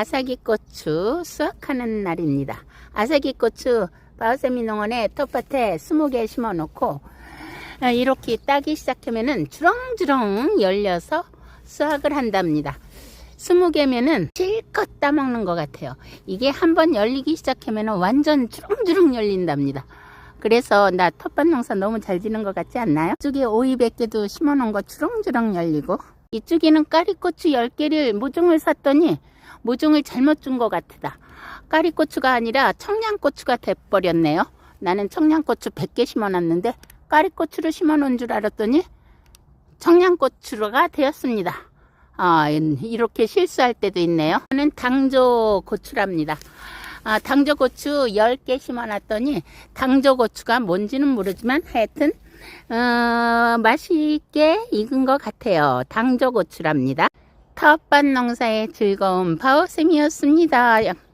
아사기 고추 수확하는 날입니다. 아사기 고추 바우세미 농원에 텃밭에 20개 심어 놓고 어, 이렇게 따기 시작하면은 주렁주렁 열려서 수확을 한답니다. 20개면은 실컷 따먹는 것 같아요. 이게 한번 열리기 시작하면은 완전 주렁주렁 열린답니다. 그래서 나 텃밭 농사 너무 잘 지는 것 같지 않나요? 이쪽에 오이 100개도 심어 놓은 거 주렁주렁 열리고 이쪽에는 까리고추 10개를 모종을 샀더니 모종을 잘못 준 것 같다. 까리고추가 아니라 청양고추가 돼버렸네요. 나는 청양고추 100개 심어놨는데 까리고추를 심어놓은 줄 알았더니 청양고추가 되었습니다. 아, 이렇게 실수할 때도 있네요. 저는 당조 고추랍니다. 아, 당조 고추 10개 심어놨더니 당조 고추가 뭔지는 모르지만 하여튼 어, 맛있게 익은 것 같아요. 당조 고추랍니다. 텃밭 농사의 즐거운 바오쌤이었습니다.